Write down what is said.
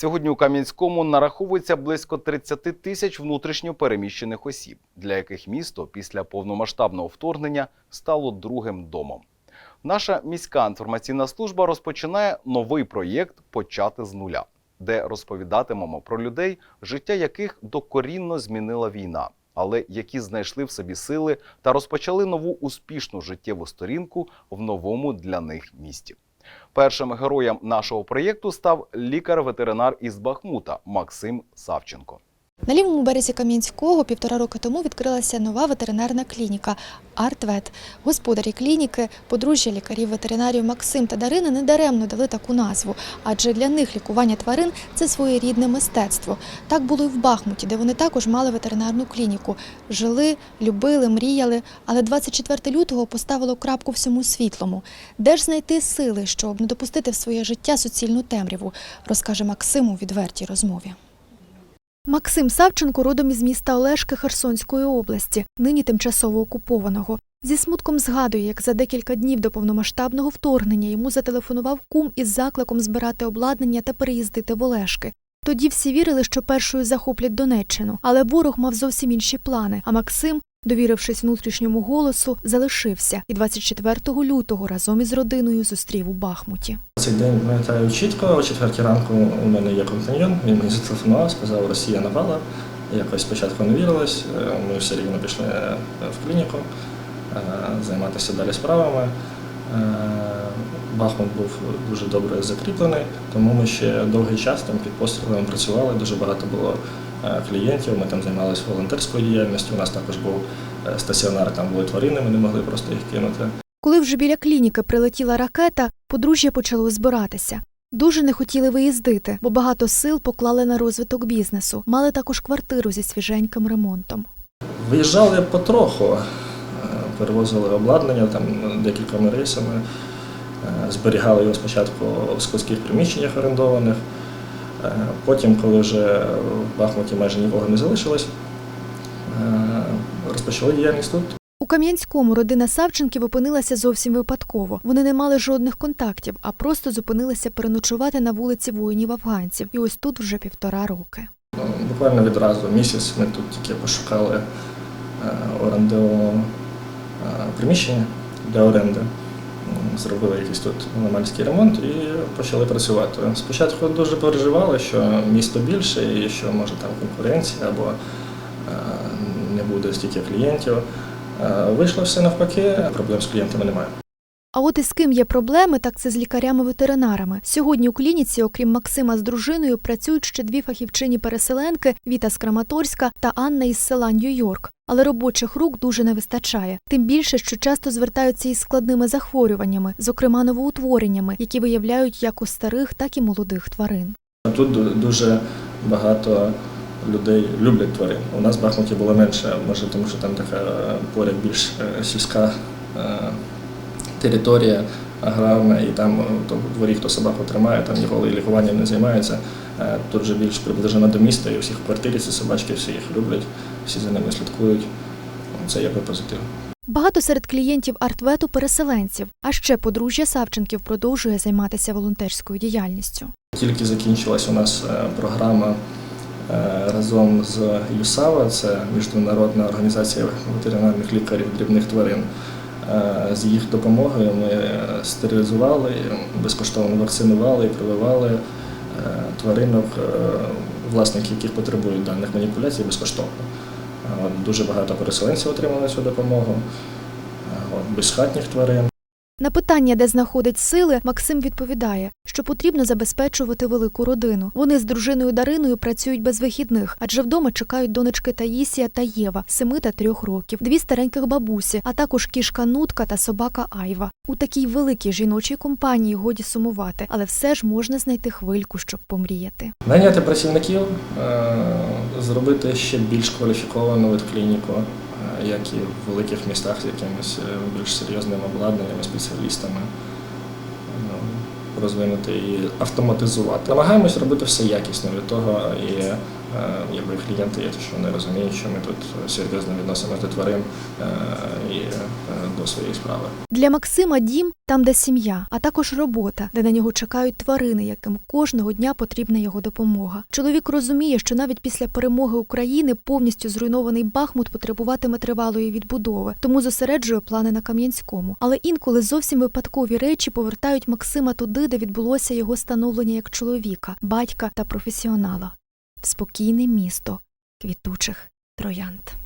Сьогодні у Кам'янському нараховується близько 30 тисяч внутрішньо переміщених осіб, для яких місто після повномасштабного вторгнення стало другим домом. Наша міська інформаційна служба розпочинає новий проєкт Почати з нуля, де розповідатимемо про людей, життя яких докорінно змінила війна, але які знайшли в собі сили та розпочали нову успішну життєву сторінку в новому для них місті. Першим героєм нашого проєкту став лікар-ветеринар із Бахмута Максим Савченко. На лівому березі Кам'янського півтора роки тому відкрилася нова ветеринарна клініка Артвет. Господарі клініки, подружжя лікарів-ветеринарів Максим та Дарина недаремно дали таку назву, адже для них лікування тварин це своєрідне мистецтво. Так було і в Бахмуті, де вони також мали ветеринарну клініку. Жили, любили, мріяли, але 24 лютого поставило крапку всьому світлому. Де ж знайти сили, щоб не допустити в своє життя суцільну темряву, розкаже Максим у відвертій розмові. Максим Савченко родом із міста Олешки Херсонської області, нині тимчасово окупованого. Зі смутком згадує, як за декілька днів до повномасштабного вторгнення йому зателефонував кум із закликом збирати обладнання та переїздити в Олешки. Тоді всі вірили, що першою захоплять Донеччину, але ворог мав зовсім інші плани. А Максим, довірившись внутрішньому голосу, залишився і 24 лютого разом із родиною зустрів у Бахмуті. Цей день пам'ятаю чітко, о четвертій ранку у мене є компаньйон, він мені зателефонував, сказав, Росія напала. Якось спочатку не вірилось, е, ми все рівно пішли е, в клініку е, займатися далі справами. Бахмут був дуже добре закріплений, тому ми ще довгий час там під пострілами працювали, дуже багато було клієнтів, ми там займалися волонтерською діяльністю, у нас також був е, стаціонар, там були тварини, ми не могли просто їх кинути. Коли вже біля клініки прилетіла ракета, подружжя почало збиратися. Дуже не хотіли виїздити, бо багато сил поклали на розвиток бізнесу. Мали також квартиру зі свіженьким ремонтом. Виїжджали потроху, е, перевозили обладнання там декількома рейсами, е, зберігали його спочатку в складських приміщеннях орендованих. Е, Потім, коли вже в Бахмуті майже нікого не залишилось, е, розпочали діяльність тут. У Кам'янському родина Савченків опинилася зовсім випадково. Вони не мали жодних контактів, а просто зупинилися переночувати на вулиці воїнів-афганців. І ось тут вже півтора роки. Ну, Буквально відразу місяць ми тут тільки пошукали е, е, приміщення для оренди. Зробили якийсь тут аномальський ремонт і почали працювати. Спочатку дуже переживали, що місто більше і що може там конкуренція або е, не буде стільки клієнтів. Е, Вийшло все навпаки, проблем з клієнтами немає. А от із ким є проблеми, так це з лікарями-ветеринарами. Сьогодні у клініці, окрім Максима з дружиною, працюють ще дві фахівчині-переселенки Віта з Краматорська та Анна із села Нью-Йорк. Але робочих рук дуже не вистачає. Тим більше, що часто звертаються із складними захворюваннями, зокрема новоутвореннями, які виявляють як у старих, так і молодих тварин. Тут дуже багато людей люблять тварин. У нас в Бахмуті було менше, може, тому що там така е, поряд більш е, сільська е, територія аграрна, і там е, то в дворі, хто собаку тримає, там ніколи лікуванням не займається. Е, Тут вже більш приближено до міста, і у всіх квартирі ці собачки, всі їх люблять, всі за ними слідкують. Це якби позитив. Багато серед клієнтів артвету переселенців. А ще подружжя Савченків продовжує займатися волонтерською діяльністю. Тільки закінчилась у нас е, програма разом з ЮСАВА, це міжнародна організація ветеринарних лікарів дрібних тварин. Е, З їх допомогою ми стерилізували, безкоштовно вакцинували і прививали е, тваринок, е, власників, яких потребують даних маніпуляцій безкоштовно. Дуже багато переселенців отримали цю допомогу, безхатніх тварин. На питання, де знаходить сили, Максим відповідає, що потрібно забезпечувати велику родину. Вони з дружиною Дариною працюють без вихідних, адже вдома чекають донечки Таїсія та Єва, семи та трьох років, дві стареньких бабусі, а також кішка Нутка та собака Айва. У такій великій жіночій компанії годі сумувати, але все ж можна знайти хвильку, щоб помріяти. Найняти працівників, е, зробити ще більш кваліфіковану ветклініку, е, як і в великих містах з якимось е, більш серйозними обладнаннями, спеціалістами, ну, розвинути і автоматизувати. Намагаємось робити все якісно, для того і е, якби клієнти є, ті, що вони розуміють, що ми тут серйозно відносимося до тварин е, і е, до своєї справи. Для Максима дім там, де сім'я, а також робота, де на нього чекають тварини, яким кожного дня потрібна його допомога. Чоловік розуміє, що навіть після перемоги України повністю зруйнований Бахмут потребуватиме тривалої відбудови, тому зосереджує плани на Кам'янському. Але інколи зовсім випадкові речі повертають Максима туди, де відбулося його становлення як чоловіка, батька та професіонала в спокійне місто квітучих троянд.